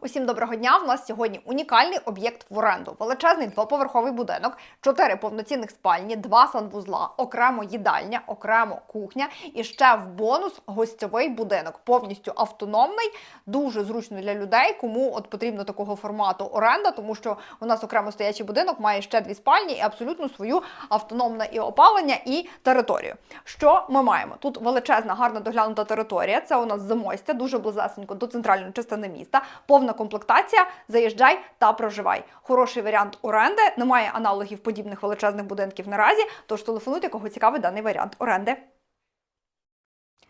Усім доброго дня. В нас сьогодні унікальний об'єкт в оренду. Величезний двоповерховий будинок, чотири повноцінних спальні, два санвузла, окремо їдальня, окремо кухня і ще в бонус гостьовий будинок, повністю автономний, дуже зручно для людей, кому от потрібно такого формату оренда, тому що у нас окремо стоячий будинок має ще дві спальні і абсолютно свою автономне і опалення, і територію. Що ми маємо? Тут величезна, гарно доглянута територія. Це у нас замостя, дуже близесенько до центральної частини міста. Повна комплектація. Заїжджай та проживай. Хороший варіант оренди. Немає аналогів подібних величезних будинків наразі. Тож телефонуйте, кого цікавий даний варіант оренди.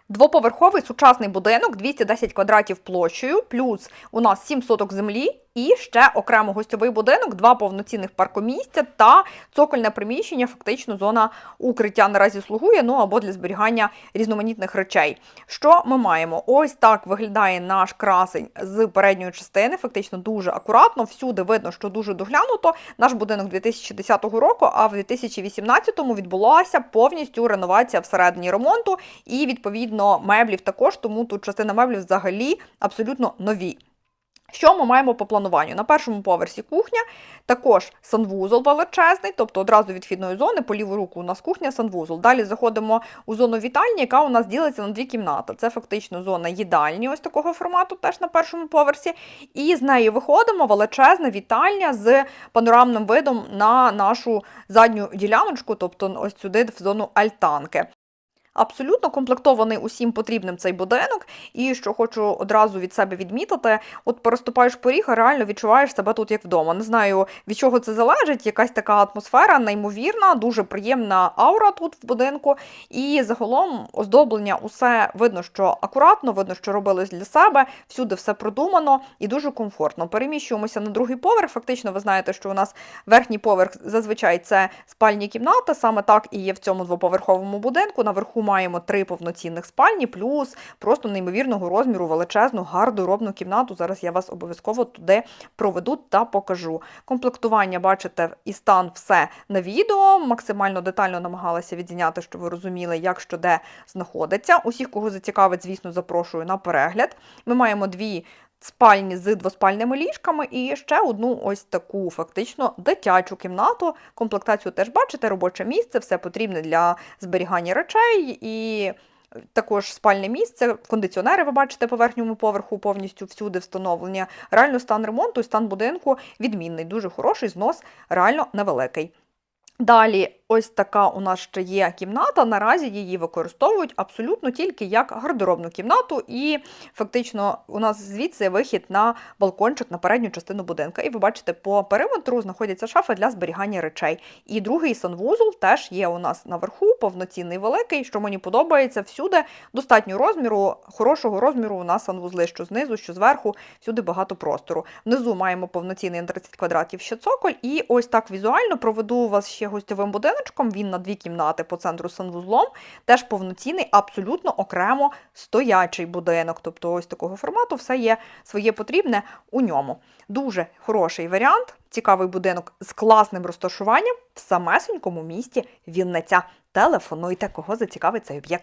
Двоповерховий сучасний будинок 210 квадратів площею, плюс у нас 7 соток землі і ще окремо гостьовий будинок, два повноцінних паркомісця та цокольне приміщення, фактично зона укриття наразі слугує, ну або для зберігання різноманітних речей. Що ми маємо? Ось так виглядає наш красень з передньої частини, фактично дуже акуратно. Всюди видно, що дуже доглянуто. Наш будинок 2010 року, а в 2018-му відбулася повністю реновація всередині ремонту і відповідно меблів також, тому тут частина меблів взагалі абсолютно нові. Що ми маємо по плануванню? На першому поверсі кухня, також санвузол величезний, тобто одразу від вхідної зони, по ліву руку у нас кухня, санвузол. Далі заходимо у зону вітальні, яка у нас ділиться на дві кімнати. Це фактично зона їдальні, ось такого формату, теж на першому поверсі. І з неї виходимо величезна вітальня з панорамним видом на нашу задню діляночку, тобто ось сюди в зону альтанки. Абсолютно комплектований усім потрібним цей будинок, і що хочу одразу від себе відмітити, от переступаєш поріг, а реально відчуваєш себе тут як вдома. Не знаю від чого це залежить. Якась така атмосфера, неймовірна, дуже приємна аура тут в будинку. І загалом оздоблення усе видно, що акуратно, видно, що робилось для себе. Всюди все продумано і дуже комфортно. Переміщуємося на другий поверх. Фактично, ви знаєте, що у нас верхній поверх зазвичай це спальні кімната. Саме так і є в цьому двоповерховому будинку. Наверху маємо три повноцінних спальні, плюс просто неймовірного розміру величезну гардеробну кімнату. Зараз я вас обов'язково туди проведу та покажу. Комплектування, бачите, і стан все на відео. Максимально детально намагалася відзняти, щоб ви розуміли, як що де знаходиться. Усіх, кого зацікавить, звісно, запрошую на перегляд. Ми маємо дві. Спальні з двоспальними ліжками і ще одну ось таку фактично дитячу кімнату. Комплектацію теж бачите, робоче місце, все потрібне для зберігання речей і. Також спальне місце, кондиціонери, ви бачите, по верхньому поверху повністю всюди встановлення. Реально стан ремонту і стан будинку відмінний, дуже хороший, знос реально невеликий. Далі, ось така у нас ще є кімната. Наразі її використовують абсолютно тільки як гардеробну кімнату, і фактично у нас звідси вихід на балкончик на передню частину будинка. І ви бачите, по периметру знаходяться шафи для зберігання речей. І другий санвузол теж є у нас наверху, повноцінний великий, що мені подобається всюди. Достатньо розміру, хорошого розміру у нас санвузли, що знизу, що зверху, всюди багато простору. Внизу маємо повноцінний на 30 квадратів ще цоколь, і ось так візуально проведу вас ще гостьовим будиночком. Він на дві кімнати по центру санвузлом. Теж повноцінний, абсолютно окремо стоячий будинок. Тобто, ось такого формату все є своє потрібне у ньому. Дуже хороший варіант. Цікавий будинок з класним розташуванням в самесенькому місті Вінниця. Телефонуйте, кого зацікавить цей об'єкт.